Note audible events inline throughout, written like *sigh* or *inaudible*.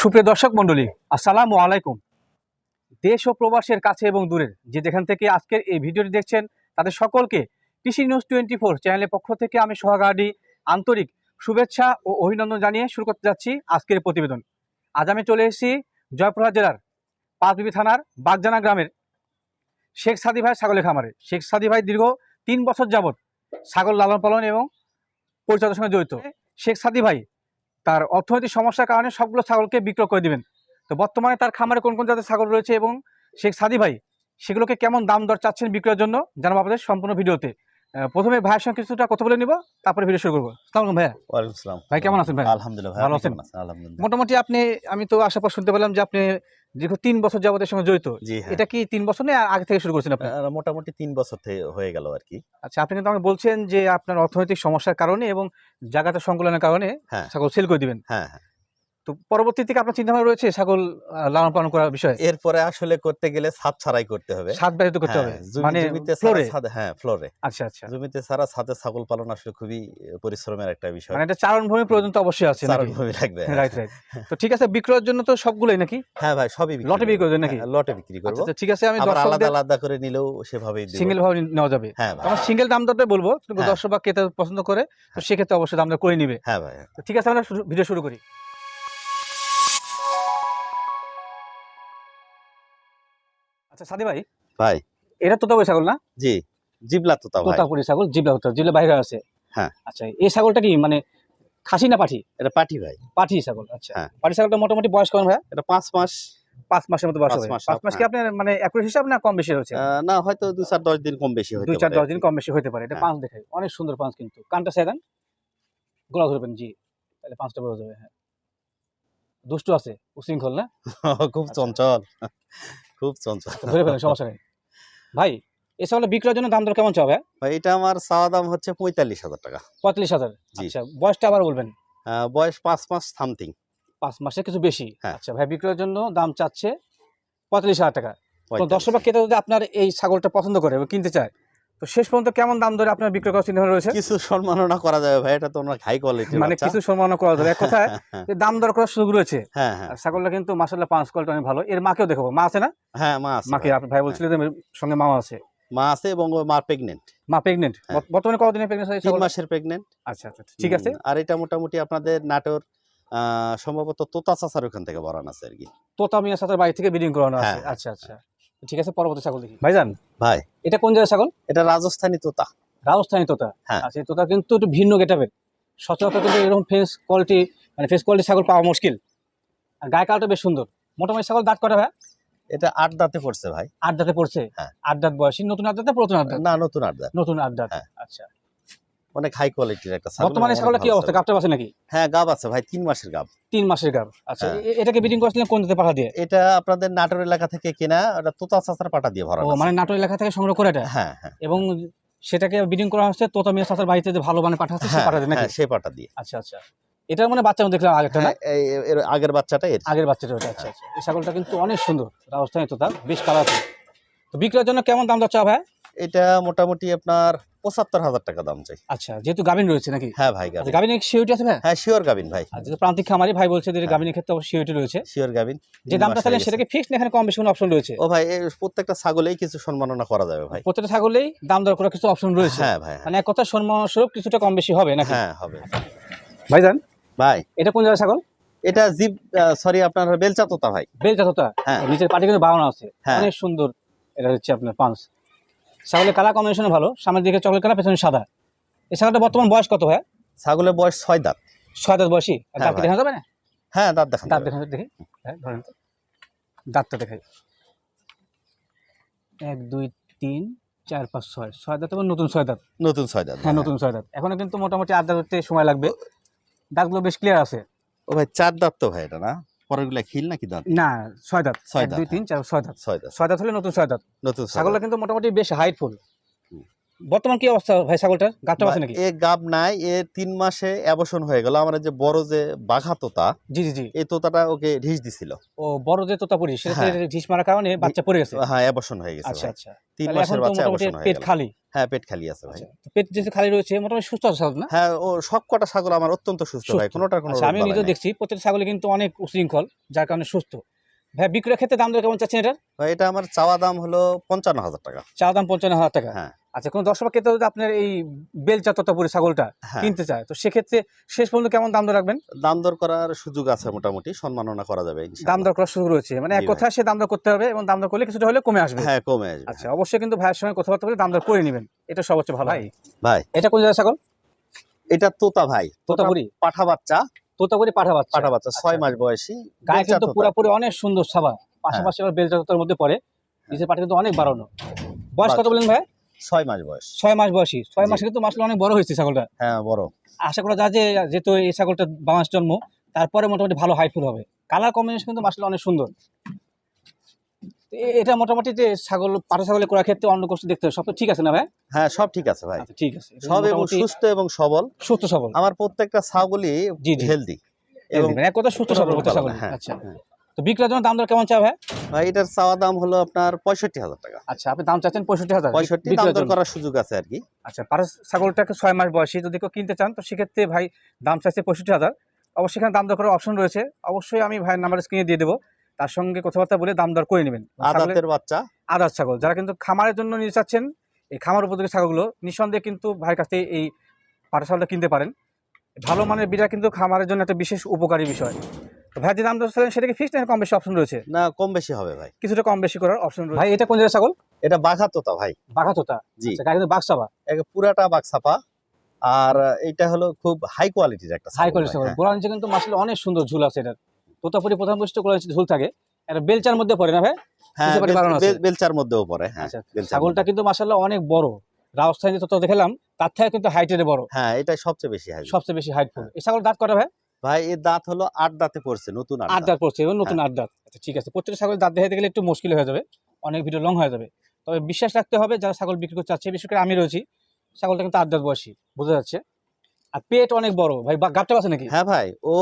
সুপ্রিয় দর্শক মণ্ডলী, আসসালামু আলাইকুম। দেশ ও প্রবাসের কাছে এবং দূরের যে যেখান থেকে আজকের এই ভিডিওটি দেখছেন, তাদের সকলকে কৃষি নিউজ টোয়েন্টি ফোর চ্যানেলের পক্ষ থেকে আমি সোহাগাডি আন্তরিক শুভেচ্ছা ও অভিনন্দন জানিয়ে শুরু করতে যাচ্ছি আজকের প্রতিবেদন। আজ আমি চলে এসেছি জয়পুরহাট জেলার পাঁচবিবি থানার বাগজানা গ্রামের শেখ সাদি ভাই ছাগলের খামারে। শেখ সাদি ভাই দীর্ঘ তিন বছর যাবৎ ছাগল লালন পালন এবং পরিচর্যার সঙ্গে জড়িত। শেখ সাদি ভাই তার অর্থনৈতিক সমস্যার কারণে সবগুলো ছাগলকে বিক্রয় করে দিবেন। তো বর্তমানে তার খামারে কোন কোন জাতের ছাগল রয়েছে এবং শেখ সাদি ভাই সেগুলোকে কেমন দাম দর চাচ্ছেন বিক্রয়ের জন্য জানাব আপনাদের সম্পূর্ণ ভিডিওতে। প্রথমে ভাইয়ের সঙ্গে কিছুটা কথা বলে নিব তারপরে ভিডিও শুরু করব। সালাম ভাইয়া। ওয়ালাইকুম ভাই কেমন আছেন ভাই? আলহামদুলিল্লাহ ভালো আছেন? আলহামদুলিল্লাহ। মোটামুটি আপনি আমি তো আশা পর শুনতে পেলাম যে আপনি দীর্ঘ তিন বছর যাবতের সঙ্গে জড়িত। হ্যাঁ। এটা কি তিন বছর না আগে থেকে শুরু করছেন আপনি? মোটামুটি তিন বছর থেকে হয়ে গেল আর কি। আচ্ছা আপনি কিন্তু আমাকে বলছেন যে আপনার অর্থনৈতিক সমস্যার কারণে এবং জায়গাটা সংকুলনের কারণে হ্যাঁ। ছাগল সেল করে দিবেন। হ্যাঁ হ্যাঁ। তো পরবর্তী থেকে আপনার চিন্তা ভাবনা রয়েছে ছাগল লালন পালন করার বিষয়ে? এরপরে আসলে করতে গেলে ছাদ ছাড়াই করতে হবে। সাত ব্যতীত করতে হবে? হ্যাঁ, মানে জমিতে ছাদে- হ্যাঁ ফ্লোরে। আচ্ছা আচ্ছা। জমিতে ছাড়া ছাদে ছাগল পালন আসলে খুবই পরিশ্রমের একটা বিষয়। মানে এটা চারণ ভূমি প্রয়োজন তো অবশ্যই আছে চারণ ভূমি লাগবে রাইট রাইট তো ঠিক আছে বিক্রয়ের জন্য তো সবগুলোই নাকি? হ্যাঁ ভাই সবই বিক্রি লটে বিক্রি করব। করবেন নাকি? হ্যাঁ, লটে বিক্রি করব। আচ্ছা আচ্ছা, ঠিক আছে আমি আলাদা আলাদা করে নিলেও সেভাবেই দেবো। সিঙ্গেল ভাবে নেওয়া যাবে। হ্যাঁ আমার সিঙ্গেল দাম দরটাই বলব হ্যাঁ। দর্শক বা ক্রেতা পছন্দ করে তো হ্যাঁ। সেক্ষেত্রে অবশ্যই দাম দর করে নিবে। হ্যাঁ ভাই। তো ঠিক আছে আমরা ভিডিও শুরু করি। আচ্ছা সাদি ভাই। ভাই। এটা তোতাপুরি ছাগল না? জি জিবলা তোতা ভাই তোতাপুরি ছাগল জিবলা হতো জিবলা বাইরে আছে। হ্যাঁ। আচ্ছা এই ছাগলটা কি মানে খাসি না পাঠি? এটা পাটি ভাই। পাঠি ছাগল আচ্ছা। হ্যাঁ। পাঠি ছাগলটা মোটামুটি বয়স কেমন ভাই এটা পাঁচ মাস। পাঁচ মাসের মতো বয়স হবে। পাঁচ মাস কি হ্যাঁ। আপনার মানে একুশ হিসাব না কম বেশি হচ্ছে না হয়তো দু চার দশ দিন কম বেশি হতে দুই চার দশ দিন কম বেশি হতে পারে। এটা হ্যাঁ। পাঁচ দেখাই অনেক সুন্দর পাঁচ কিন্তু। কানটা সাইদান গোলা ধরবেন জি। তাহলে পাঁচটা বোঝা যাবে হ্যাঁ। দুষ্টু আছে উশৃঙ্খল না? *laughs* খুব আচ্ছা। চঞ্চল। খুব চঞ্চল। ধরে ফেলেন সমস্যা নেই। ভাই এ ছাগল বিক্রয়ের জন্য দাম দর কেমন চাবে ভাই? এটা আমার চাওয়া দাম হচ্ছে পঁয়তাল্লিশ হাজার টাকা। পঁয়তাল্লিশ হাজার? আচ্ছা বয়সটা আবার বলবেন। বয়স পাঁচ মাস সামথিং। পাঁচ মাসে কিছু বেশি? হ্যাঁ। আচ্ছা ভাই বিক্রয়ের জন্য দাম চাচ্ছে পঁয়তাল্লিশ হাজার টাকা। দর্শক বা ক্রেতা যদি আপনার এই ছাগলটা পছন্দ করে কিনতে চায় তো শেষ পর্যন্ত কেমন দাম ধরে আপনার বিক্রয় করার চিন্তা রয়েছে? কিছু সম্মাননা করা যাবে ভাই এটা তো অনেক হাই কোয়ালিটি মানে কিছু সম্মাননা করা যাবে। এক কথায় *laughs* যে দাম দর করার সুযোগ রয়েছে। হ্যাঁ হ্যাঁ। আর ছাগলটা কিন্তু মাসাল্লাহ পাঁচ কোয়ালিটি অনেক ভালো। এর মাকেও দেখাবো। মা আছে না? হ্যাঁ মা আছে। মাকে ভাই। আপনার ভাই বলছিল যে সঙ্গে মা আছে। মা আছে এবং মা প্রেগনেন্ট মা প্রেগনেন্ট হ্যাঁ। বর্তমানে কতদিনের প্রেগনেন্ট হয়েছে তিন মাসের প্রেগনেন্ট আচ্ছা আচ্ছা ঠিক আছে। আর এটা মোটামুটি আপনাদের নাটোর আহ, সম্ভবত তোতা চাচার ওখান থেকে বরান আছে আর কি। তোতা মিয়ার সাথে বাড়ি থেকে ব্রিডিং করানো আছে। হ্যাঁ, আচ্ছা আচ্ছা। ঠিক আছে পরবর্তী ছাগল দেখি। ভাইজান? ভাই। এটা কোন জায়গায় ছাগল? এটা রাজস্থানী তোতা। রাজস্থানী তোতা। হ্যাঁ। আচ্ছা তোতা কিন্তু একটু ভিন্ন গেটাবের সচরাচর কিন্তু এরকম ফেস কোয়ালিটি মানে ফেস কোয়ালিটি ছাগল পাওয়া মুশকিল। আর গায়ে কালটা বেশ সুন্দর। মোটামুটি ছাগল দাঁত কটা ভাই এটা আট দাঁতে পড়ছে ভাই। আট দাঁতে পড়ছে? হ্যাঁ। আট দাঁত বয়সী। নতুন আট দাঁতে পুরাতন আট দাঁত? না নতুন আট দাঁত। নতুন আট দাঁত। হ্যাঁ। আচ্ছা। অনেক হাই কোয়ালিটির একটা ছাগল বর্তমানে ছাগলের কি অবস্থা। গাবটা আছে নাকি? হ্যাঁ গাব আছে ভাই তিন মাসের গাব। তিন মাসের গাব। আচ্ছা হ্যাঁ। এটাকে ব্রিডিং করেছিলেন কোন জাতে পাঠা দিয়ে? এটা আপনাদের নাটোর এলাকা থেকে কেনা ওটা তোতা চাচার পাটা দিয়ে ভরা ও মানে নাটোর এলাকা থেকে সংগ্রহ করে এটা? হ্যাঁ হ্যাঁ। এবং সেটাকে ব্রিডিং করা হচ্ছে তোতা মিয়া চাচার বাড়িতে যে ভালো মানে পাঠা আছে সে হ্যাঁ, পাঠা দিয়ে নাকি? হ্যাঁ, সে পাটা দিয়ে। আচ্ছা আচ্ছা। এটার মানে বাচ্চা দেখলাম আগেরটা না? এই- এই- এর আগের বাচ্চাটা এর। আগের বাচ্চাটা ওটা আচ্ছা আচ্ছা। এই ছাগলটা কিন্তু অনেক সুন্দর। রাজস্থানী তোতা বেশ কালারফুল তো বিক্রয়ের জন্য কেমন দাম যাচ্ছে ভাই? এটা মোটামুটি আপনার পঁচাত্তর হাজার টাকা দাম চাই। আচ্ছা যেহেতু গাভিন রয়েছে নাকি? হ্যাঁ ভাই আচ্ছা গাবিন গাভিনের সিওরিটি আছে ভাই হ্যাঁ শিওর গাবিন ভাই। যেহেতু প্রান্তিক খামারি ভাই বলছে যে হ্যাঁ। গাভিনের ক্ষেত্রে সিওরিটি রয়েছে। শিওর গাবিন যে দামটা তাহলে সেটাকে ফিক্সড এখানে কম বেশি কোনো অপশন রয়েছে? ও ভাই প্রত্যেকটা ছাগলেই কিছু সম্মাননা করা যাবে ভাই। প্রত্যেকটা ছাগলেই দাম দর করার কিছু অপশন রয়েছে। হ্যাঁ ভাই মানে এক কথা সম্মান স্বরূপ কিছুটা কম বেশি হবে নাকি? হ্যাঁ হবে। ভাইজান? ভাই। এটা কোন জায়গায় ছাগল? এটা জিপ সরি আপনার বেলচা তোতা ভাই। বেলটা তোতা হ্যাঁ। নিচের পাটি কিন্তু বাউন আছে। হ্যাঁ। অনেক সুন্দর। এটা হচ্ছে আপনার পাঁচ ছাগলের কালার কম্বিনেশন ভালো? সামনের দিকে চকলেট কালার পেছনে সাদা। এই ছাগলটা বর্তমান বয়স কত হয় ছাগলের বয়স ছয় দাঁত। ছয় দাঁত বয়সী? হ্যাঁ দাঁত দেখা যাবে না? হ্যাঁ দাঁত দেখান দাঁত দেখা দেখি। হ্যাঁ ধরেন তো। দাঁতটা দেখাই। এক দুই তিন চার পাঁচ ছয়। ছয় দাঁত এবং নতুন ছয় দাঁত। নতুন ছয় দাঁত হ্যাঁ নতুন ছয় দাঁত। এখনও কিন্তু মোটামুটি আট দাঁত সময় লাগবে। দাঁতগুলো বেশ ক্লিয়ার আছে। ও ভাই চার দাঁত তো ভাই এটা না? পরেরগুলা খিল নাকি দাঁত? না ছয় দাঁত। ছয় দাঁত, দুই তিন চার ছয় দাঁত। ছয় দাঁত। ছয় দাঁত হলে নতুন ছয় দাঁত। নতুন ছাগলটা কিন্তু মোটামুটি বেশ হাইটফুল। বর্তমান কি অবস্থা ভাই ছাগলটার? গাবটা আছে নাকি? এ গাব নাই এ তিন মাসে অ্যাবর্শন হয়ে গেল। আমরা যে বড় যে বাঘা তোতা জি জি জি। এই তোতাটা ওকে ঢিস দিছিল। ও বড় যে তোতাপুরি সেটা হ্যাঁ। ঢিস মারার কারণে বাচ্চা পড়ে গেছে? হ্যাঁ অ্যাবর্শন হয়ে গেছে আচ্ছা আচ্ছা। তিন মাসের বাচ্চা অ্যাবর্শন হয়ে পেট খালি? হ্যাঁ পেট খালি আছে ভাই। আচ্ছা, পেট যেহেতু খালি রয়েছে মোটামুটি সুস্থ আছে ছাগল না? হ্যাঁ ও সব কটা ছাগল আমার অত্যন্ত সুস্থ ভাই। কোনোটার কোনো আচ্ছা আমি নাই। দেখছি প্রত্যেকটা ছাগলে কিন্তু অনেক উশৃঙ্খল যার কারণে সুস্থ। ভাই বিক্রয়ের ক্ষেত্রে দাম দর কেমন চাচ্ছেন এটা ভাই এটা আমার চাওয়া দাম হলো পঞ্চান্ন হাজার টাকা। চা দাম পঞ্চান্ন হাজার টাকা। হ্যাঁ। আচ্ছা কোন দর্শক ক্ষেত্রে যদি আপনার এই বেলচা তোতাপুরি ছাগলটা হ্যাঁ। কিনতে চায় তো সেক্ষেত্রে শেষ পর্যন্ত কেমন দাম দর রাখবেন? দাম দর করার সুযোগ আছে মোটামুটি সম্মাননা করা যাবে দাম দর করার সুযোগ রয়েছে মানে এক। কথায় সে দাম দর করতে হবে এবং দাম দর করলে কিছুটা হলে কমে আসবে। হ্যাঁ কমে আসবে। আচ্ছা অবশ্যই কিন্তু ভাইয়ের সঙ্গে কথাবার্তা বলে দাম দর করে নেবেন এটা সবচেয়ে ভালো। ভাই ভাই। এটা কোন জায়গায় ছাগল? এটা তোতা ভাই তোতা তোতাপুরি। পাঠা বাচ্চা। তোতাপুরি পাঠা বাচ্চা। পাঠা বাচ্চা ছয় আচ্ছা। মাস বয়সী। গায়ে কিন্তু। পুরোপুরি অনেক সুন্দর সাবা পাশাপাশি আবার বেলচা তোতার মধ্যে পড়ে নিচের পাটা কিন্তু অনেক বাড়ানো। বয়স কত বলেন ভাই? ছয় মাস বয়স। ছয় মাস বয়সী। ছয় মাসে কিন্তু মাসলে অনেক বড় হয়েছে ছাগলটা। হ্যাঁ বড়। আশা করা যায় যে যেহেতু এই ছাগলটা বাংলাদেশ জন্ম তারপরে মোটামুটি ভালো হবে। কালার কম্বিনেশন কিন্তু মাসলে অনেক সুন্দর। এটা মোটামুটি যে ছাগল পাঠা ছাগলের করার ক্ষেত্রে অন্য কষ্ট দেখতে হবে। সব তো ঠিক আছে না ভাই? হ্যাঁ সব ঠিক আছে ভাই। আচ্ছা ঠিক আছে। সব এবং সুস্থ এবং সবল। সুস্থ সবল। আমার প্রত্যেকটা ছাগলই। হেলদি এবং এবং এক কথা সুস্থ সবল ছাগল। হ্যাঁ, আচ্ছা। হ্যাঁ। তো বিক্রয়ের জন্য দাম দর কেমন চাও ভাই? ভাই এটার চাওয়া দাম হলো আপনার পঁয়ষট্টি হাজার টাকা। আচ্ছা আপনি দাম চাচ্ছেন পঁয়ষট্টি হাজার পঁয়ষট্টি দাম দর করার সুযোগ আছে আর কি। আচ্ছা পারস ছাগলটাকে ছয় মাস বয়সী যদি কেউ কিনতে চান তো সেক্ষেত্রে ভাই দাম চাইছে পঁয়ষট্টি হাজার। অবশ্যই এখানে দাম দর করার অপশন রয়েছে। অবশ্যই আমি ভাইয়ের নাম্বার স্ক্রিনে দিয়ে দেবো। তার সঙ্গে কথাবার্তা বলে দাম দর করে নেবেন। আদাতের বাচ্চা। আদার ছাগল। যারা কিন্তু খামারের জন্য নিতে চাচ্ছেন এই খামার উপযোগী ছাগলগুলো নিঃসন্দেহে কিন্তু ভাইয়ের কাছ থেকে এই পাটা ছাগলটা কিনতে পারেন। ভালো মানের বিড়া কিন্তু খামারের জন্য একটা বিশেষ উপকারী বিষয়। ভাই যে দাম দর চাচ্ছেন সেটাকে ফিক্সড না কম বেশি অপশন রয়েছে? না কম বেশি হবে ভাই। কিছুটা কম বেশি করার অপশন রয়েছে। ভাই এটা কোন জায়গায় ছাগল? এটা বাঘা তোতা ভাই। বাঘা তোতা জি। আচ্ছা, গায়ে কিন্তু বাঘসাবা একে পুরাটা বাঘসাপা আর এটা হলো খুব হাই কোয়ালিটির একটা হাই ছাগল কোয়ালিটি ভাই, ছাগল। হ্যাঁ। নিচে কিন্তু মাসলে অনেক সুন্দর ঝুল আছে এটার। তোতাপুরি প্রধান বৈশিষ্ট্য গোড়া নিচে ঝুল থাকে। এটা বেলচার মধ্যে পড়ে না ভাই? হ্যাঁ বেলচার মধ্যেও পড়ে হ্যাঁ আচ্ছা, ছাগলটা। কিন্তু মাসাল্লাহ অনেক বড়। রাজস্থানে তোতা দেখলাম তার থেকে কিন্তু হাইটের বড়। হ্যাঁ এটাই সবচেয়ে বেশি হাই সবচেয়ে বেশি হাইটফুল এই ছাগল দাঁত করা ভাই? ভাই এর দাঁত হলো আট দাঁতে পড়ছে নতুন আট দাঁত। পড়ছে এবং নতুন আট দাঁত। আচ্ছা ঠিক আছে প্রত্যেকটা ছাগল দাঁত দেখাতে গেলে একটু মুশকিল হয়ে যাবে অনেক ভিডিও লং হয়ে যাবে। তবে বিশ্বাস রাখতে হবে যারা ছাগল বিক্রি করতে চাচ্ছে বিশেষ করে আমি রয়েছি ছাগলটা কিন্তু আট দাঁত বয়সী বোঝা যাচ্ছে। আর পেট অনেক বড় ভাই গাবটা আছে নাকি? হ্যাঁ ভাই ও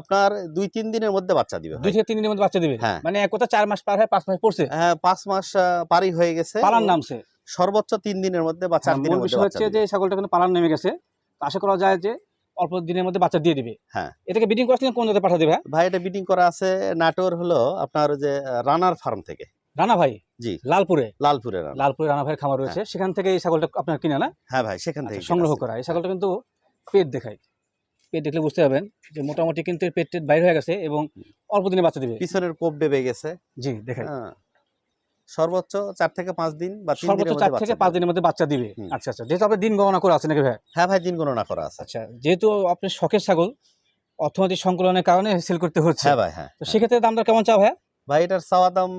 আপনার দুই তিন দিনের মধ্যে বাচ্চা দিবে দুই থেকে তিন দিনের মধ্যে বাচ্চা দিবে? হ্যাঁ। মানে এক কথা চার মাস পার হয় পাঁচ মাস পড়ছে? হ্যাঁ পাঁচ মাস আহ, পারি হয়ে গেছে। পালার নামছে সর্বোচ্চ তিন দিনের মধ্যে বা চার হ্যাঁ, দিনের মধ্যে হচ্ছে যে ছাগলটা কিন্তু পালার নেমে গেছে। আশা করা যায় যে অল্প দিনের মধ্যে বাচ্চা দিয়ে দিবে। হ্যাঁ। এটাকে বিডিং করার কোন জায়গায় পাঠা দেবে হ্যাঁ? ভাই এটা বিটিং করা আছে নাটোর হলো আপনার যে রানার ফার্ম থেকে। রানা ভাই? জি। লালপুরে? লালপুরে রানা। লালপুরে রানা ভাইয়ের খামার রয়েছে। সেখান থেকে এই ছাগলটা আপনার কিনা না হ্যাঁ ভাই সেখান থেকে আচ্ছা, সংগ্রহ করা। এই ছাগলটা কিন্তু পেট দেখায়। পেট দেখলে বুঝতে পারবেন যে মোটামুটি কিন্তু পেট টেট বাইরে হয়ে গেছে এবং অল্প দিনে বাচ্চা দিবে। পিছনের কোপ বেবে গেছে। জি দেখাই। হ্যাঁ। সর্বোচ্চ চার থেকে পাঁচ দিন বা সর্বোচ্চ চার থেকে পাঁচ দিনের মধ্যে বাচ্চা দিবে। আচ্ছা আচ্ছা। যেহেতু আপনি দিন গণনা করে আছে নাকি ভাই? হ্যাঁ ভাই দিন গণনা করা আছে। আচ্ছা যেহেতু আপনার শখের ছাগল অর্থনৈতিক সংকলনের কারণে সেল করতে হচ্ছে। হ্যাঁ ভাই হ্যাঁ তো সেক্ষেত্রে দামটা কেমন চাও ভাই ভাই এটার চাওয়া দাম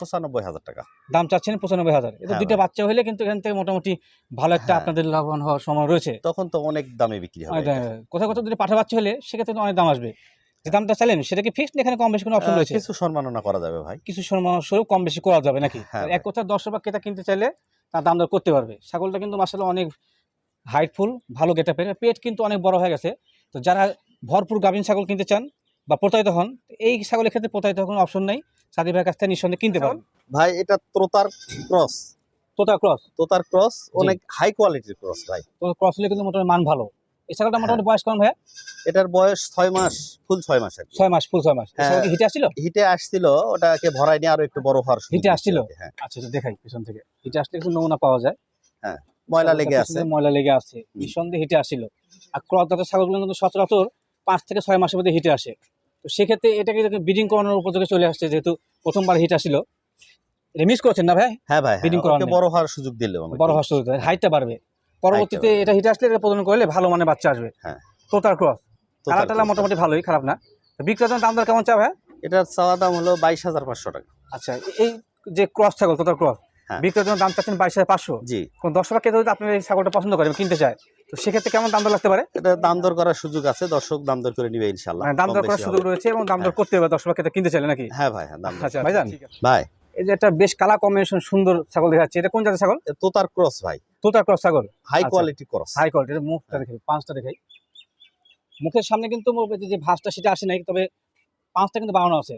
পঁচানব্বই হাজার টাকা। দাম চাচ্ছেন পঁচানব্বই হাজার। এটা হ্যাঁ দুইটা বাচ্চা হলে কিন্তু এখান থেকে মোটামুটি ভালো একটা হ্যাঁ। আপনাদের লাভবান হওয়ার সময় রয়েছে। তখন তো অনেক দামে বিক্রি হবে অনেক কোথাও কোথাও যদি পাঠা বাচ্চা হলে সেক্ষেত্রে অনেক দাম আসবে। যে দামটা চাইলেন সেটা কি ফিক্সড এখানে কম বেশি কোনো অপশন রয়েছে? কিছু সম্মাননা করা যাবে ভাই। কিছু সময় স্বরূপ কম বেশি করা যাবে নাকি? হ্যাঁ এক কথা দশ বা ক্রেতা কিনতে চাইলে তার দাম দর করতে পারবে। ছাগলটা কিন্তু মাসালে অনেক হাইটফুল ভালো গেটা পেয়ে পেট কিন্তু অনেক বড় হয়ে গেছে। তো যারা ভরপুর গাভীন ছাগল কিনতে চান বা প্রতারিত হন এই ছাগলের ক্ষেত্রে প্রতারিত কোনো অপশন নাই। সাদি ভাইয়ের কাছ থেকে নিঃসন্দেহে কিনতে পারেন ভাই এটা ত্রোতার ক্রস। তোতা ক্রস? তোতার ক্রস অনেক হাই কোয়ালিটির ক্রস ভাই। তো ক্রস হলে কিন্তু মোটামুটি মান ভালো। এই ছাগলটা মোটামুটি বয়স কম ভাইয়া? এটার বয়স ছয় মাস ফুল ছয় মাস ছয় মাস ফুল ছয় মাস। হ্যাঁ। হিটে আসছিল? হিটে আসছিল ওটাকে ভরাই নিয়ে আরও একটু বড় হওয়ার হিটে আসছিল? আর হ্যাঁ। আচ্ছা দেখাই পিছন থেকে। হিটে আসলে কিছু নমুনা পাওয়া যায়। ময়লা লেগে আছে। ময়লা লেগে আছে। নিঃসন্দেহে হিটে আসছিল। আর ক্রস জাতের ছাগলগুলো কিন্তু সচরাচর পাঁচ থেকে ছয় মাসের মধ্যে হিটে আসে। তো সেক্ষেত্রে এটাকে ব্রিডিং করানোর উপযোগে চলে আসছে যেহেতু প্রথমবার হিট আসছিল এটা মিস করেছেন না ভাই? হ্যাঁ ভাই হ্যাঁ, বড় হওয়ার সুযোগ দিলে বড় হওয়ার সুযোগ হাইটটা বাড়বে। পরবর্তীতে এটা হিটে আসলে এটা প্রদান করলে ভালো মানে বাচ্চা আসবে। হ্যাঁ। তোতার ক্রস কালার টালা মোটামুটি ভালোই খারাপ না। বিক্রেতার দাম দর কেমন চাও ভাই? এটার চাওয়া দাম হলো বাইশ হাজার পাঁচশো টাকা। আচ্ছা এই যে ক্রস ছাগল তোতার ক্রস হ্যাঁ। বিক্রেতার দাম চাচ্ছেন বাইশ হাজার পাঁচশো। জি। কোন দশ টাকা যদি আপনার এই ছাগলটা পছন্দ করে এবং কিনতে চায় তো সেক্ষেত্রে কেমন দাম দর লাগতে পারে? এটা দাম দর করার সুযোগ আছে দর্শক দাম দর করে নিবে ইনশাল্লাহ মানে দাম দর করার সুযোগ রয়েছে এবং দাম দর করতে হবে দশ টাকা দাম কিনতে চাইলে নাকি? হ্যাঁ ভাই হ্যাঁ দাম। আচ্ছা ভাইজান। ভাই এই যে একটা বেশ কালা কম্বিনেশন সুন্দর ছাগল দেখাচ্ছে। এটা কোন জাতের ছাগল? তোতার ক্রস ভাই। তোতার ক্রস ছাগল। হাই আচ্ছা। Quality cross. হাই কোয়ালিটির মুখটা দেখাই পাঁচটা দেখাই। মুখের সামনে কিন্তু যে- ভাঁজটা সেটা আসে নাই তবে পাঁচটা কিন্তু বানানো আছে।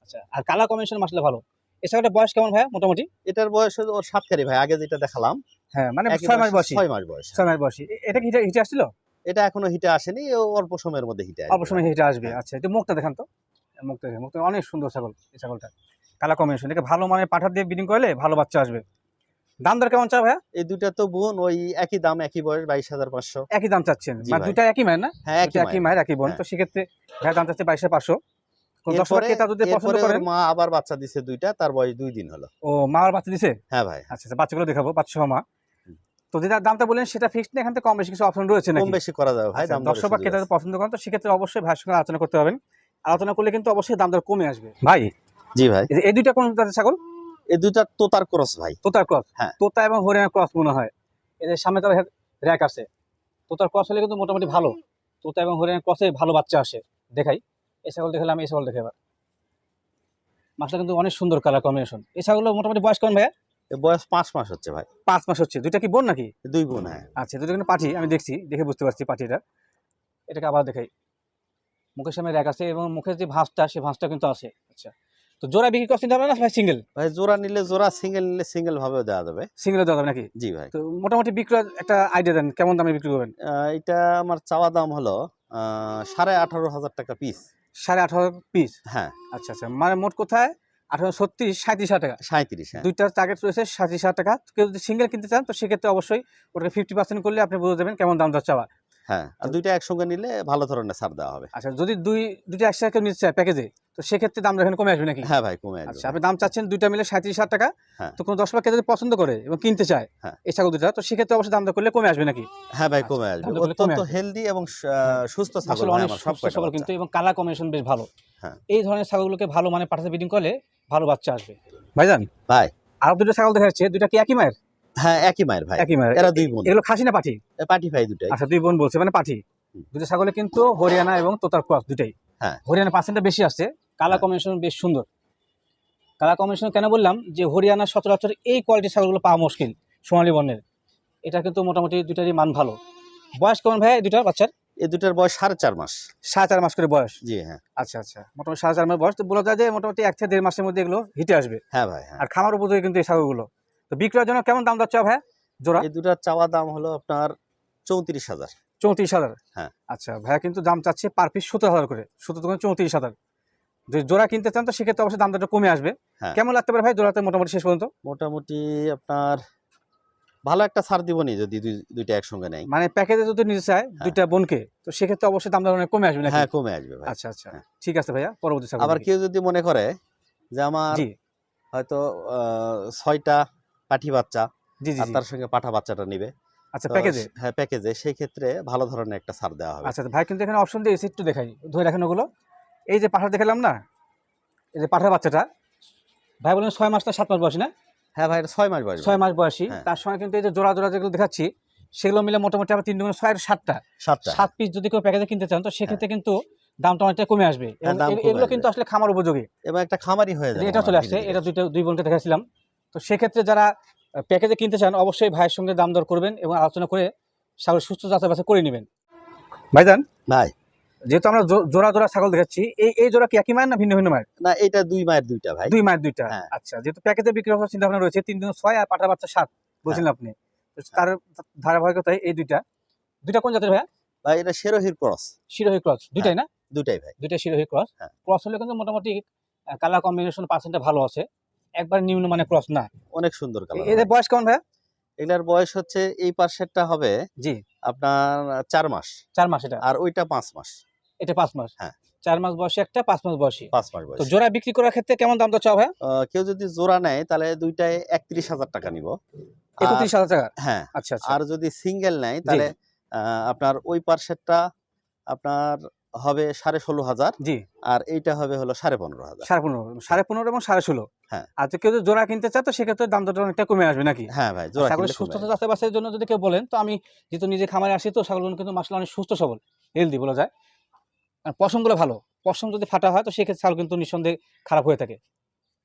আচ্ছা আর কালা কম্বিনেশন মাসলে ভালো। এই ছাগলটার বয়স কেমন ভাই মোটামুটি? এটার বয়স ওর সাতকারি ভাই আগে যেটা দেখালাম। হ্যাঁ মানে ছয় মাস বয়সে- ছয় মাস বয়স। ছয় মাস বয়সী। এটা কি হিটে হিটে আসছিল? এটা এখনও হিটে আসেনি ও অল্প সময়ের মধ্যে হিটে অল্প সময় হিটে আসবে। হ্যাঁ। আচ্ছা এটা মুখটা দেখান তো। মুখটা মুখটা অনেক সুন্দর ছাগল এই ছাগলটা। কালা কম্বিনেশন এটাকে ভালো মানে পাঠা দিয়ে ব্রিডিং করলে ভালো বাচ্চা আসবে। দাম দর কেমন চা ভাইয়া? এই দুইটা তো বোন ওই একই দাম একই বয়স বাইশ হাজার পাঁচশো। একই দাম চাচ্ছেন? মানে দুটা একই মায়ের না? হ্যাঁ একই মায়ের। একই বোন। হ্যাঁ। তো সেক্ষেত্রে ভাইয়া দাম চাচ্ছে বাইশে পাঁচশো। কোন দর্শক এরপরে ক্রেতা যদি পছন্দ এরপরে ওর করেন মা আবার বাচ্চা দিছে দুইটা তার বয়স দুই দিন হলো। ও মা আর বাচ্চা দিছে? হ্যাঁ ভাই। আচ্ছা আচ্ছা বাচ্চাগুলো দেখাবো বাচ্চা মা। তো যেটা দামটা বললেন সেটা ফিক্সড না? এখান থেকে কম বেশি কিছু অপশন রয়েছে কম বেশি করা যাবে ভাই আচ্ছা, দাম দর্শক বা ক্রেতা পছন্দ করেন তো সেক্ষেত্রে অবশ্যই ভাইয়ের সঙ্গে আলোচনা করতে পারবেন। আলোচনা করলে কিন্তু অবশ্যই দাম দর কমে আসবে। ভাই জি ভাই। এই দুইটা কোন জাতের ছাগল? এই দুইটা তোতার ক্রস ভাই। তোতার ক্রস? হ্যাঁ। তোতা এবং হরিয়ানা ক্রস মনে হয়। এদের সামনে তো র্যাক আছে। তোতার ক্রস হলে কিন্তু মোটামুটি ভালো। তোতা এবং হরিয়ানা ক্রসে ভালো বাচ্চা আসে। দেখাই। এই ছাগল দেখালাম এই ছাগল দেখে এবার। মাছটা কিন্তু অনেক সুন্দর কালার কম্বিনেশন এই ছাগলগুলো মোটামুটি বয়স কেমন ভাইয়া? বয়স পাঁচ মাস হচ্ছে ভাই। পাঁচ মাস হচ্ছে। দুইটা কি বোন নাকি? দুই বোন হ্যাঁ। আচ্ছা দুটো কিন্তু পাঠি আমি দেখছি। দেখে বুঝতে পারছি পাঠিটা। এটাকে আবার দেখাই। মুখের সামনে র্যাক আছে এবং মুখের যে ভাঁজটা সেই ভাঁজটা কিন্তু আছে। আচ্ছা। তো জোড়া বিক্রি করতে হবে না ভাই সিঙ্গেল ভাই জোড়া নিলে জোড়া সিঙ্গেল নিলে সিঙ্গেল ভাবেও দেওয়া যাবে। সিঙ্গেল দেওয়া যাবে নাকি? জি ভাই। তো মোটামুটি বিক্রয় একটা আইডিয়া দেন কেমন দামে বিক্রি করবেন? এটা আমার চাওয়া দাম হলো সাড়ে আঠারো হাজার টাকা পিস সাড়ে আঠারো পিস হ্যাঁ। আচ্ছা আচ্ছা। মানে মোট কোথায়? আঠারো ছত্রিশ সাঁত্রিশ হাজার টাকা। সাঁত্রিশ হ্যাঁ। দুইটা টার্গেট রয়েছে সাঁত্রিশ হাজার টাকা। কেউ যদি সিঙ্গেল কিনতে চান তো সেক্ষেত্রে অবশ্যই ওটাকে ফিফটি পার্সেন্ট করলে আপনি বুঝে যাবেন কেমন দাম দর চাওয়া হ্যাঁ আর দুইটা একসঙ্গে নিলে ভালো ধরনের ছাড় দেওয়া হবে। আচ্ছা যদি দুই দুইটা একসাথে নিতে চায় প্যাকেজে তো সেক্ষেত্রে দামটা এখানে কমে আসবে নাকি? হ্যাঁ ভাই কমে আসবে আচ্ছা আপনি দাম চাচ্ছেন দুইটা মিলে সাঁত্রিশ হাজার টাকা হ্যাঁ। তো কোনো দশ টাকা যদি পছন্দ করে এবং কিনতে চায় হ্যাঁ। এই ছাগল দুটা তো সেক্ষেত্রে অবশ্যই দাম করলে কমে আসবে নাকি? হ্যাঁ ভাই আচ্ছা, কমে আসবে। অত্যন্ত হেলদি এবং সুস্থ ছাগল অনেক সব সুস্থ ছাগল কিন্তু এবং কালার কম্বিনেশন বেশ ভালো। হ্যাঁ। এই ধরনের ছাগলগুলোকে ভালো মানে পাঠাতে ব্রিডিং করলে ভালো বাচ্চা আসবে। ভাইজান। ভাই আর দুটো ছাগল দেখা যাচ্ছে দুটা কি একই মায়ের? হ্যাঁ একই মায়ের ভাই। একই মায়ের। এরা দুই বোন। এগুলো খাসি না পাঠি এ ভাই দুটাই। আচ্ছা দুই বোন বলছে মানে পাঠি দুটো ছাগলে কিন্তু হরিয়ানা এবং তোতার ক্রস দুটাই। হ্যাঁ। হরিয়ানা পার্সেন্টটা বেশি আসছে। কালার হ্যাঁ। কম্বিনেশন বেশ সুন্দর। কম্বিনেশন কেন বললাম? যে হরিয়ানা সচরাচর এই কোয়ালিটির ছাগলগুলো পাওয়া মুশকিল সোনালী বর্ণের। এটা কিন্তু মোটামুটি দুটারই মান ভালো। বয়স কেমন ভাই এই দুটার বাচ্চার? এই দুটার বয়স সাড়ে চার মাস। সাড়ে চার মাস করে বয়স? জি হ্যাঁ। আচ্ছা আচ্ছা। মোটামুটি সাড়ে চার মাস বয়স। তো বলা যায় যে মোটামুটি এক থেকে দেড় মাসের মধ্যে এগুলো হিটে আসবে। হ্যাঁ ভাই হ্যাঁ। আর খামার উপযোগী কিন্তু এই ছাগলগুলো। তো বিক্রয়ের জন্য কেমন দাম যাচ্ছে ভাই? জোড়া? এই দুটার চাওয়া দাম হলো আপনার চৌত্রিশ হাজার। চৌত্রিশ হাজার? হ্যাঁ। আচ্ছা ভাইয়া কিন্তু দাম চাচ্ছে পার পিস সতেরো হাজার করে। সতেরো দোকানে চৌত্রিশ হাজার। যদি জোড়া কিনতে চান তো সেক্ষেত্রে অবশ্যই দামটা একটু কমে আসবে। হ্যাঁ। কেমন লাগতে পারে ভাই জোড়াতে মোটামুটি শেষ পর্যন্ত? মোটামুটি আপনার ভালো একটা ছাড় দিবনি যদি দুই- দুইটা একসঙ্গে নেই। মানে প্যাকেজে যদি নিতে চায় দুইটা বোনকে তো সেক্ষেত্রে অবশ্যই দামটা অনেক কমে আসবে হ্যাঁ কমে আসবে আচ্ছা আচ্ছা। হ্যাঁ। ঠিক আছে ভাইয়া পরবর্তী আবার কেউ যদি মনে করে যে আমার হয়তো আহ, ছয়টা পাঠি বাচ্চা জি জি আর তার সঙ্গে পাঠা বাচ্চাটা নিবে। আচ্ছা প্যাকেজে? হ্যাঁ প্যাকেজে। সেই ক্ষেত্রে ভালো ধরনের একটা ছাড় দেওয়া হবে। আচ্ছা ভাই কিন্তু এখানে অপশন দিয়েছি একটু দেখাই। ধরে রাখেন ওগুলো। এই যে পাঠা দেখালাম না? এই যে পাঠার বাচ্চাটা। ভাই বলেন ছয় মাস না সাত মাস বয়সী না? হ্যাঁ ভাই ছয় মাস বয়স। ছয় মাস বয়সী। হ্যাঁ। তার সঙ্গে কিন্তু এই যে জোড়া জোড়া যেগুলো দেখাচ্ছি সেগুলো মিলে মোটামুটি আবার তিন দুগুণ ছয় সাতটা। সাতটা। সাত পিস যদি কেউ প্যাকেজে কিনতে চান তো সেক্ষেত্রে কিন্তু দামটা অনেকটা কমে আসবে। হ্যাঁ, এগুলো কিন্তু আসলে খামার উপযোগী। এবং একটা খামারি হয়ে যে যাবে এটা চলে আসছে। এটা দুইটা দুই বোনকে দেখাচ্ছিলাম তো সেক্ষেত্রে যারা প্যাকেজে কিনতে চান অবশ্যই ভাইয়ের সঙ্গে দাম দর করবেন এবং আলোচনা করে ছাগল সুস্থ যাচাই বাছাই করে নেবেন। ভাইজান? ভাই। যেহেতু আমরা জোড়া জোড়া ছাগল দেখাচ্ছি এই এই জোড়া কি একই মায়ের না ভিন্ন ভিন্ন মায়ের? না এটা দুই মায়ের দুইটা ভাই। দুই মায়ের দুইটা? হ্যাঁ। আচ্ছা যেহেতু প্যাকেজে বিক্রি হওয়ার চিন্তা ভাবনা রয়েছে তিন দিন ছয় আর পাটা বাচ্চা সাত বলছিলেন আপনি। তো তার ধারাবাহিকতায় এই দুইটা। দুইটা কোন জাতের ভাইয়া? ভাই এটা শেরোহির ক্রস। শিরোহী ক্রস। দুইটাই না? দুইটাই ভাই। দুইটা শিরোহী ক্রস। হ্যাঁ। ক্রস হলে কিন্তু মোটামুটি কালার কম্বিনেশন পার্সেন্টটা ভালো আছে। একবার নিম্ন মানে ক্রস না? অনেক সুন্দর কালার এদের বয়স কেমন ভাইয়া? এগুলার বয়স হচ্ছে এই পাশেরটা হবে জি। আপনার চার মাস। চার মাস এটা? আর ওইটা পাঁচ মাস। এটা পাঁচ মাস? হ্যাঁ। চার মাস বয়সী একটা পাঁচ মাস বয়সী। পাঁচ মাস বয়স। জোড়া বিক্রি করার ক্ষেত্রে কেমন দাম তো চাও আহ, কেউ যদি জোড়া নেয় তাহলে দুইটায় একত্রিশ হাজার টাকা নিব। একত্রিশ হাজার টাকা? হ্যাঁ। আচ্ছা আচ্ছা। আর যদি সিঙ্গেল নেয় তাহলে আপনার ওই পার্সেটটা আপনার হবে সাড়ে ষোলো হাজার। জি। আর এইটা হবে হলো সাড়ে পনেরো হাজার। সাড়ে পনেরো সাড়ে পনেরো এবং সাড়ে ষোলো। হ্যাঁ। আর কেউ যদি জোড়া কিনতে চায় তো সেক্ষেত্রে দাম দরটা অনেকটা কমে আসবে নাকি? হ্যাঁ ভাই জোড়া সুস্থতা কমে জন্য যদি কেউ বলেন তো আমি যেহেতু নিজে খামারে আসি তো ছাগলগুলো কিন্তু মাসলে অনেক সুস্থ সবল হেলদি বলা যায়। আর পশমগুলো ভালো পশম যদি ফাটা হয় তো সেক্ষেত্রে ছাগল কিন্তু নিঃসন্দেহে খারাপ হয়ে থাকে।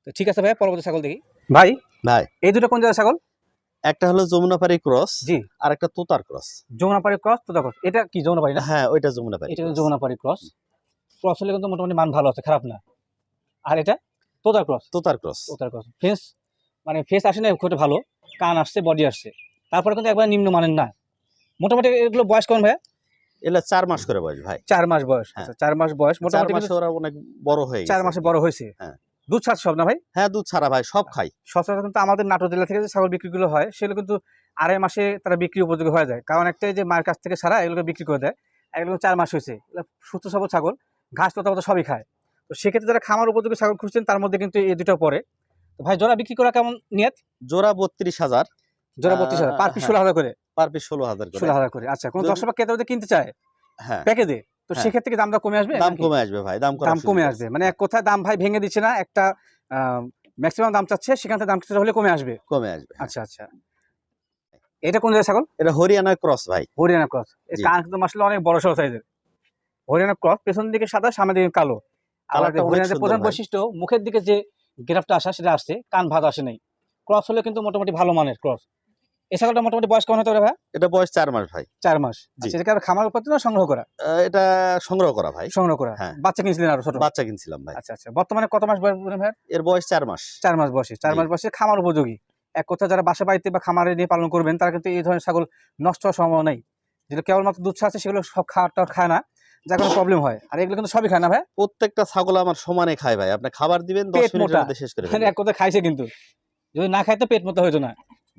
তো ঠিক আছে ভাই পরবর্তী ছাগল দেখি। ভাই। ভাই এই দুটো কোন জায়গায় ছাগল? একটা হলো যমুনাপাড়ি ক্রস জি। আর একটা তোতার ক্রস। যমুনাপাড়ি ক্রস তো দেখো এটা কি যমুনাপাড়ি না? হ্যাঁ ওইটা যমুনাপাড়ি এটা। যমুনাপাড়ি ক্রস। ক্রস। হলে কিন্তু মোটামুটি মান ভালো আছে খারাপ না। আর এটা তোতার ক্রস। তোতার ক্রস। তোতার ক্রস। ফেস মানে ফেস আসে না খুব ভালো। কান আসছে বডি আসছে। তারপরে কিন্তু একবার নিম্ন মানের না। মোটামুটি এগুলো বয়স কেমন ভাই এগুলা চার মাস করে বয়স ভাই। চার মাস বয়স। হ্যাঁ। আচ্ছা, চার মাস বয়স। মোটামুটি ওরা অনেক বড় হয়ে চার মাসে বড় হয়েছে। হ্যাঁ। দুধ ছাড় সব না ভাই? হ্যাঁ দুধ ছাড়া ভাই সব খাই। সচরাচর কিন্তু আমাদের নাটোর জেলা থেকে যে ছাগল বিক্রিগুলো হয় সেগুলো কিন্তু আড়াই মাসে তারা বিক্রি উপযোগী হয়ে যায়। কারণ একটাই যে মায়ের কাছ থেকে সারা এগুলো বিক্রি করে দেয় এগুলো চার মাস হয়েছে। সুস্থ সবল ছাগল ঘাস লতা পাতা সবই খায়। তো সেক্ষেত্রে যারা খামার উপযোগী ছাগল খুঁজছেন তার মধ্যে কিন্তু এই দুটো পরে তো ভাই জোড়া বিক্রি করা কেমন নিয়ত? জোড়া বত্রিশ হাজার। জোড়া বত্রিশ হাজার পার পিস। ষোলো হাজার করে? পার পিস ষোলো হাজার ষোলো হাজার করে আচ্ছা কোনো দর্শক বা ক্রেতা কিনতে চায় হ্যাঁ। প্যাকেজে? তো হ্যাঁ। সেক্ষেত্রে কি দামটা কমে আসবে দাম কমে আসবে ভাই দাম দাম কমে আসবে। মানে এক কথায় দাম ভাই ভেঙে দিচ্ছে না একটা ম্যাক্সিমাম দাম চাচ্ছে সেখান থেকে দাম কিছুটা হলে কমে আসবে। কমে আসবে আচ্ছা আচ্ছা। এটা কোন জায়গায় ছাগল? এটা হরিয়ানা ক্রস ভাই। হরিয়ানা ক্রস। জি। কান কিন্তু মাসলে অনেক বড় সড়ো সাইজের। হরিয়ানা ক্রস পেছন দিকে সাদা সামনের দিকে কালো। আর হরিয়ানার প্রধান বৈশিষ্ট্য মুখের দিকে যে গ্রাফটা আসা সেটা আসছে কান ভাত আসে নাই। ক্রস হলে কিন্তু মোটামুটি ভালো মানের ক্রস। এই ছাগলটা মোটামুটি বয়স কেমন হতে পারে ভাই? এটা বয়স চার মাস ভাই। চার মাস। আচ্ছা আবার খামার উৎপাদন সংগ্রহ করা? এটা সংগ্রহ করা ভাই। সংগ্রহ করা? হ্যাঁ। বাচ্চা কিনছিলেন আরও ছোট? বাচ্চা কিনছিলাম ভাই। আচ্ছা আচ্ছা। বর্তমানে কত মাস বয়স ভাই? এর বয়স চার মাস। চার মাস বয়সে। চার মাস বয়সে খামার উপযোগী। এক কথা যারা বাসা বাড়িতে বা খামারে নিয়ে পালন করবেন তারা কিন্তু এই ধরনের ছাগল নষ্ট হওয়ার সম্ভাবনা নেই। যেগুলো কেবলমাত্র দুধ আছে সেগুলো সব খাওয়ার খায় না। যার কোনো প্রবলেম হয়। আর এগুলো কিন্তু সবই খায় না ভাই? প্রত্যেকটা ছাগল আমার সমানে খায় ভাই। আপনি খাবার দিবেন দশ পেট মিনিটের মধ্যে শেষ করে মানে এক কথা খাইছে কিন্তু। যদি না খাইতো পেট মতো হইতো না।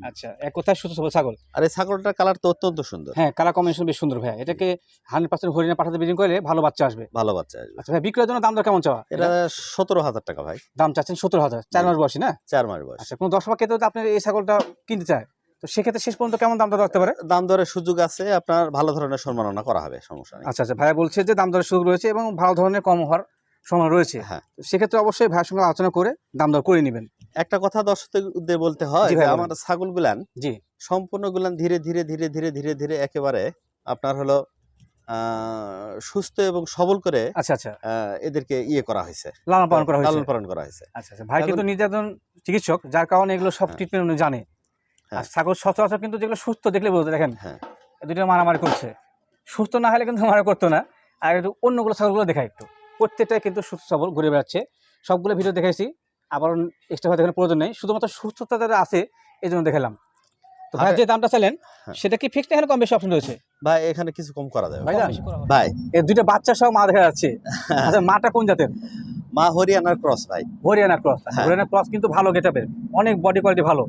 আচ্ছা এক কথায় সুস্থ সবল ছাগল? আর এই ছাগলটার কালার তো অত্যন্ত সুন্দর। হ্যাঁ কালার কম্বিনেশন বেশ সুন্দর ভাই এটাকে হান্ড্রেড পার্সেন্ট হরিণে পাঠাতে ব্রিডিং করলে ভালো বাচ্চা আসবে। ভালো বাচ্চা আসবে। আচ্ছা ভাই বিক্রয়ের জন্য দাম দর কেমন চাওয়া? এটা সতেরো হাজার টাকা ভাই। দাম চাচ্ছেন সত্তর হাজার চার মাস বয়সী না? চার মাস বয়স। আচ্ছা কোনো দশ বা ক্ষেত্রে আপনার এই ছাগলটা কিনতে চায় তো সেক্ষেত্রে শেষ পর্যন্ত কেমন দাম দর রাখতে পারে? দাম দরের সুযোগ আছে আপনার ভালো ধরনের সম্মাননা করা হবে সমস্যা নেই। আচ্ছা আচ্ছা ভাইয়া বলছে যে দাম দরের সুযোগ রয়েছে এবং ভালো ধরনের কম হওয়ার সময় রয়েছে। হ্যাঁ। তো সেক্ষেত্রে অবশ্যই ভাইয়ের সঙ্গে আলোচনা করে দাম দর করে নেবেন। একটা কথা দর্শকদের উদ্দেশ্যে বলতে হয় যে আমার ছাগল গুলান জি। সম্পূর্ণ গুলান ধীরে ধীরে ধীরে ধীরে ধীরে ধীরে একেবারে আপনার হলো সুস্থ এবং সবল করে আচ্ছা আচ্ছা। এদেরকে ইয়ে করা হয়েছে। লালন পালন করা হয়েছে। লালন পালন করা হয়েছে। আচ্ছা আচ্ছা। ভাই কিন্তু একজন চিকিৎসক যার কারণে এগুলো সব হ্যাঁ। ট্রিটমেন্ট উনি জানে। আর হ্যাঁ। ছাগল সচরাচর কিন্তু যেগুলো সুস্থ দেখলে বলতে দেখেন হ্যাঁ। দুটো মারামারি করছে। সুস্থ না হলে কিন্তু মারা করতো না। আর একটু অন্যগুলো ছাগলগুলো দেখায় একটু। প্রত্যেকটাই কিন্তু সুস্থ সবল ঘুরে বেড়াচ্ছে। সবগুলো ভিডিও দেখাইছি। আবার এক্সট্রা হয়তো এখানে প্রয়োজন নেই। শুধুমাত্র সুস্থতা যারা আছে এই জন্য দেখালাম। তো ভাই যে দামটা চাইলেন হ্যাঁ। সেটা কি ফিক্সড এখানে কম বেশি অপশন রয়েছে? ভাই এখানে কিছু কম করা যাবে ভাই। এই দুইটা বাচ্চা সহ মা দেখা যাচ্ছে। আচ্ছা মাটা কোন জাতের? মা হরিয়ানার ক্রস ভাই। হরিয়ানা ক্রস। হ্যাঁ। হরিয়ানা ক্রস কিন্তু ভালো গেটাপের অনেক বডি কোয়ালিটি ভালো।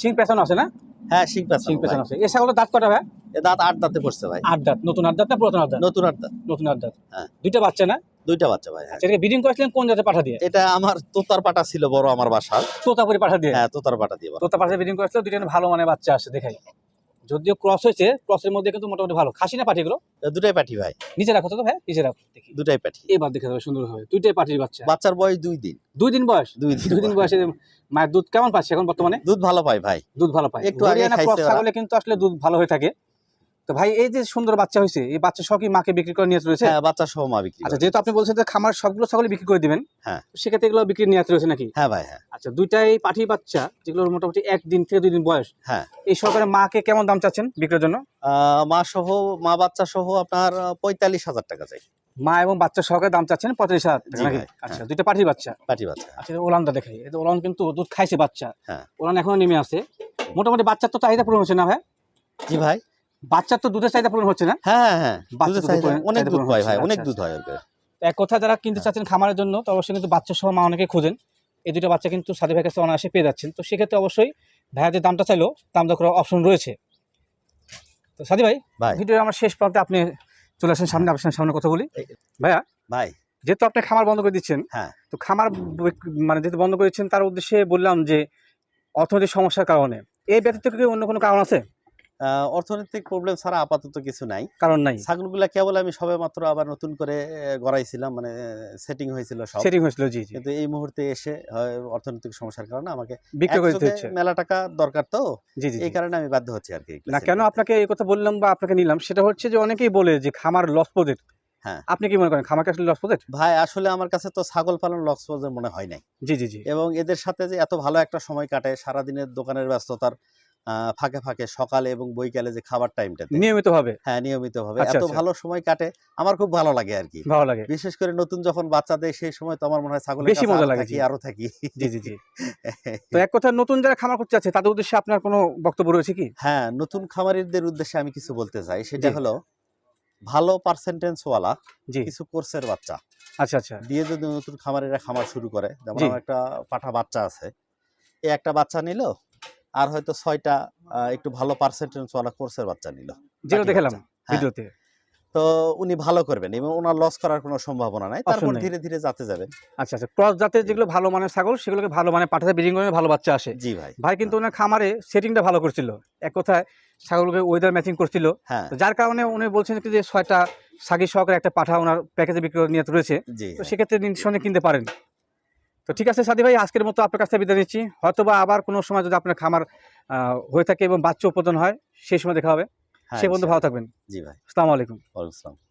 সিং পেছন আছে না? হ্যাঁ সিং পেছন পেছন আছে। এই ছাগলের দাঁত কটা ভাই? এ দাঁত আট দাঁতে পড়ছে ভাই। আট দাঁত। নতুন আট দাঁত না পুরাতন আট দাঁত? নতুন আট দাঁত। নতুন আট দাঁত। হ্যাঁ। দুইটা বাচ্চা না? দুইটা বাচ্চা ভাই হ্যাঁ। সেটাকে ব্রিডিং করেছিলেন কোন পাঠা দিয়ে? এটা আমার তোতার পাটা ছিল বড় আমার বাসার। তোতাপুরি পাঠা দিয়ে? হ্যাঁ তোতার পাটা দিয়ে। পাঠা ব্রিডিং করেছিল দুইটা ভালো মানে বাচ্চা আসে দেখাই। যদিও ক্রস হয়েছে ক্রসের মধ্যে কিন্তু মোটামুটি ভালো। খাসি না পাঠিগুলো দুটাই পাঠি ভাই। নিচে রাখো তো ভাই নিচে রাখো দেখি। দুটাই পাঠি। এবার দেখে যাবে সুন্দর হবে। দুইটাই পাঠির বাচ্চা। বাচ্চার বয়স দুই দিন। দুই দিন বয়স? দুই দিন দুই দিন বয়সে। মায়ের দুধ কেমন পাচ্ছে এখন বর্তমানে? দুধ ভালো পাই ভাই। দুধ ভালো পায়। একটু আগে খাইছে কিন্তু আসলে দুধ ভালো হয়ে থাকে। তো ভাই এই যে সুন্দর বাচ্চা হয়েছে এই বাচ্চা সহ কি মাকে বিক্রি করে নিয়ে রয়েছে? হ্যাঁ বাচ্চা সহ মা বিক্রি আচ্ছা যেহেতু আপনি বলছেন যে খামার সবগুলো ছাগল বিক্রি করে দিবেন হ্যাঁ। সেক্ষেত্রে এগুলো বিক্রি নিয়ে রয়েছে নাকি? হ্যাঁ ভাই হ্যাঁ। আচ্ছা দুইটাই পাঠি বাচ্চা যেগুলোর মোটামুটি একদিন থেকে দুই দিন বয়স হ্যাঁ। এই সহকারে মাকে কেমন দাম চাচ্ছেন বিক্রির জন্য? মা সহ মা বাচ্চা সহ আপনার পঁয়তাল্লিশ হাজার টাকা চাই। মা এবং বাচ্চা সহকারে দাম চাচ্ছেন পঁয়ত্রিশ হাজার নাকি? আচ্ছা হ্যাঁ। দুইটা পাঠির বাচ্চা। পাটি বাচ্চা আচ্ছা ওলানটা দেখাই এটা ওলান কিন্তু দুধ খাইছে বাচ্চা। হ্যাঁ। ওলান এখনও নেমে আছে। মোটামুটি বাচ্চার তো চাহিদা পূরণ হচ্ছে না ভাই? জি ভাই বাচ্চার তো দুধের চাহিদা পূরণ হচ্ছে না? হ্যাঁ হ্যাঁ হ্যাঁ। দুধের চাহিদা অনেক দুধ হয় ভাই অনেক আচ্ছা, দুধ হয় ওর এক কথা যারা কিনতে হ্যাঁ। চাচ্ছেন খামারের জন্য তো অবশ্যই কিন্তু বাচ্চা সহ মা অনেকে খোঁজেন। এই দুটো বাচ্চা কিন্তু সাথে ভাই কাছে অনায়াসে পেয়ে যাচ্ছেন। তো সেক্ষেত্রে অবশ্যই ভাইয়া যে দামটা চাইলো দাম করার অপশন রয়েছে। তো সাদি ভাই ভিডিওর আমার শেষ প্রান্তে আপনি চলে আসেন সামনে আপনার সামনে কথা বলি। ভাইয়া ভাই। যেহেতু আপনি খামার বন্ধ করে দিচ্ছেন হ্যাঁ। তো খামার মানে যেহেতু বন্ধ করে দিচ্ছেন তার উদ্দেশ্যে বললাম যে অর্থনৈতিক সমস্যার কারণে। এই ব্যতীত কি অন্য কোনো কারণ আছে? অর্থনৈতিক প্রবলেম ছাড়া আপাতত কিছু নাই। কারণ নাই। ছাগলগুলা কেবল আমি সবে মাত্র আবার নতুন করে গড়াইছিলাম মানে সেটিং হয়েছিল সব। সেটিং হয়েছিল জি জি। কিন্তু এই মুহূর্তে এসে অর্থনৈতিক সমস্যার কারণে আমাকে বিক্রি করে দিতে একযোগে হচ্ছে মেলা টাকা দরকার তো জি জি এই কারণে আমি বাধ্য হচ্ছি আর কি না কেন আপনাকে এই কথা বললাম বা আপনাকে নিলাম সেটা হচ্ছে যে অনেকেই বলে যে খামার লস প্রজেক্ট হ্যাঁ। আপনি কি মনে করেন খামারকে আসলে লস প্রজেক্ট ভাই আসলে আমার কাছে তো ছাগল পালন লক্সবাজার মনে হয় নাই। জি জি জি। এবং এদের সাথে যে এত ভালো একটা সময় কাটে সারাদিনের দোকানের ব্যস্ততার ফাঁকে ফাঁকে সকালে এবং বৈকালে যে খাবার টাইমটাতে নিয়মিত ভাবে হ্যাঁ নিয়মিত ভাবে আচ্ছা, এত আচ্ছা। ভালো সময় কাটে আমার খুব ভালো লাগে আর কি ভালো লাগে। বিশেষ করে নতুন যখন বাচ্চা দেয় সেই সময় তো আমার মনে হয় ছাগলের বেশি মজা লাগে, থাকি আরও থাকি। জি জি জি। *laughs* তো এক কথা নতুন যারা খামার করতে যাচ্ছে তাদের উদ্দেশ্যে আপনার কোনো বক্তব্য রয়েছে কি? হ্যাঁ নতুন খামারিদের উদ্দেশ্যে আমি কিছু বলতে চাই। সেটা হলো ভালো পার্সেন্টেজ ওয়ালা কিছু কোর্সের বাচ্চা। আচ্ছা আচ্ছা। দিয়ে যদি নতুন খামারিরা খামার শুরু করে যেমন আমার একটা পাঠা বাচ্চা আছে। এ একটা বাচ্চা নিল আর হয়তো ছয়টা একটু ভালো পার্সেন্টেজ ওয়ালা কোর্সের বাচ্চা নিল। যেটা দেখালাম হ্যাঁ। ভিডিওতে। তো উনি ভালো করবেন এবং ওনার লস করার কোনো সম্ভাবনা নাই। তারপর ধীরে ধীরে যাতে যাবেন। আচ্ছা আচ্ছা। ক্রস জাতের যেগুলো ভালো মানের ছাগল সেগুলোকে ভালো মানে পাঠাতে ব্রিডিং করে ভালো বাচ্চা আসে। জি ভাই। ভাই কিন্তু ওনার খামারে সেটিংটা ভালো করছিল। এক কথায় ছাগলকে ওয়েদার ম্যাচিং করছিল। হ্যাঁ। যার কারণে উনি বলছেন যে ছয়টা সাগি সহকারে একটা পাঠা ওনার প্যাকেজে বিক্রি নিয়ত রয়েছে। তো। সেক্ষেত্রে নিঃসন্দেহে কিনতে পারেন। তো ঠিক আছে সাদি ভাই আজকের মতো আপনার কাছ থেকে বিদায় নিচ্ছি। হয়তো বা আবার কোনো সময় যদি আপনার খামার হয়ে থাকে এবং বাচ্চা উৎপাদন হয় সেই সময় দেখা হবে। হ্যাঁ, সে পর্যন্ত ভালো থাকবেন। জি ভাই। আসসালামু আলাইকুম। ওয়ালাইকুম আসসালাম।